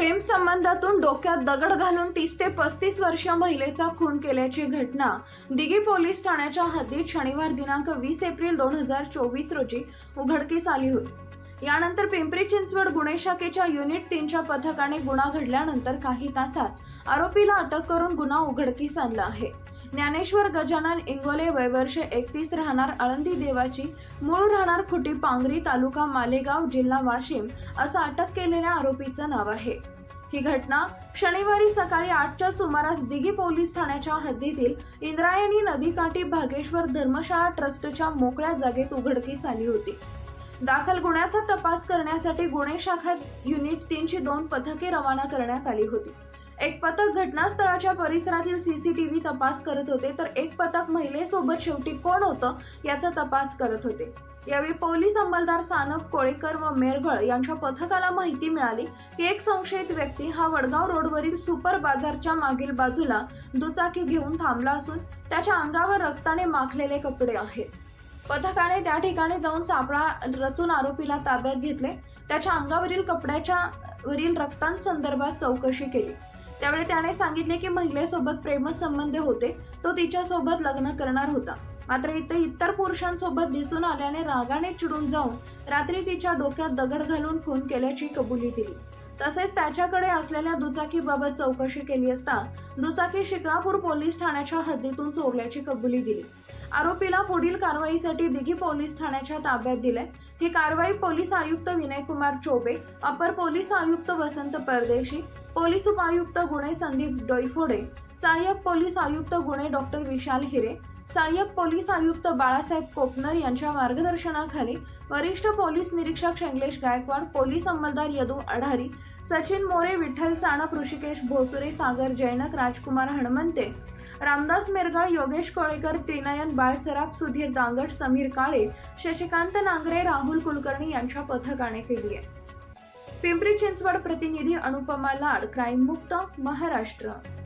प्रेम संबंधातून डोक्यात दगड घालून तीस ते पस्तीस वर्ष महिलेचा खून केल्याची घटना. दिघी पोलीस ठाण्याच्या हद्दीत शनिवार दिनांक वीस एप्रिल दोन हजार चोवीस रोजी उघडकीस आली होती. यानंतर पिंपरी चिंचवड गुन्हे शाखेच्या युनिट तीनच्या पथकाने गुन्हा घडल्यानंतर काही तासात आरोपीला अटक करून गुन्हा उघडकीस आणला आहे. ज्ञानेश्वर गजानन इंगोले वयवर्ष एकतीस राहणार आळंदी देवाची मूळ राहणार खुटी पांगरी तालुका मालेगाव जिल्हा वाशिम असं अटक केलेल्या आरोपीचं नाव आहे. ही घटना शनिवारी सकाळी आठच्या सुमारास दिघी पोलीस ठाण्याच्या हद्दीतील इंद्रायणी नदीकाठी भागेश्वर धर्मशाळा ट्रस्टच्या मोकळ्या जागेत उघडकीस आली होती. दाखल गुन्ह्याचा तपास करण्यासाठी गुन्हे शाखा युनिट तीनशे दोन पथके रवाना करण्यात आली होती. एक पथक घटनास्थळाच्या परिसरातील सीसीटीव्ही तपास करत होते तर एक पथक महिलेसोबत शेवटी कोण होतं याचा तपास करत होते. यावेळी पोलीस अंमलदार सानप कोळेकर व मेरगळ यांच्या पथकाला माहिती मिळाली की एक संशयित व्यक्ती हा वडगाव रोडवरील सुपर बाजारच्या मागील बाजूला दुचाकी घेऊन थांबला असून त्याच्या अंगावर रक्ताने माखलेले कपडे आहेत. पथकाने त्या ठिकाणी जाऊन सापळा रचून आरोपीला ताब्यात घेतले. त्याच्या अंगावरील कपड्याच्या वरील रक्तांसंदर्भात चौकशी केली. त्यावेळी त्याने सांगितले की महिलेसोबत प्रेमसंबंध होते तो तिच्यासोबत लग्न करणार होता. मात्र इथे इतर पुरुषांसोबत दिसून आल्याने रागाने चिडून जाऊन रात्री तिच्या डोक्यात दगड घालून खून केल्याची कबुली दिली. तसेच त्याच्याकडे असलेल्या दुचाकीबाबत चौकशी केली असता दुचाकी शिक्रापूर पोलीस ठाण्याच्या हद्दीतून चोरल्याची कबुली दिली. आरोपीला पुढील कारवाईसाठी दिघी पोलीस ठाण्याच्या ताब्यात दिले. ही कारवाई पोलीस आयुक्त विनयकुमार चोबे अपर पोलीस आयुक्त वसंत परदेशी पोलीस उपायुक्त गुन्हे संदीप डोईफोडे सहाय्यक पोलीस आयुक्त गुन्हे डॉक्टर विशाल हिरे सहाय्यक पोलीस आयुक्त बाळासाहेब कोपनर यांच्या मार्गदर्शनाखाली वरिष्ठ पोलीस निरीक्षक शैलेश गायकवाड पोलीस अंमलदार यदू आढारी सचिन मोरे विठ्ठल साणप ऋषिकेश भोसुरे सागर जैनक राजकुमार हणमंते रामदास मेरगाळ योगेश कोळेकर त्रिनयन बाळसराफ सुधीर दांगट समीर काळे शशिकांत नांगरे राहुल कुलकर्णी यांच्या पथकाने केली आहे. पिंपरी चिंचवड प्रतिनिधी अनुपमा लाड क्राईम मुक्त महाराष्ट्र.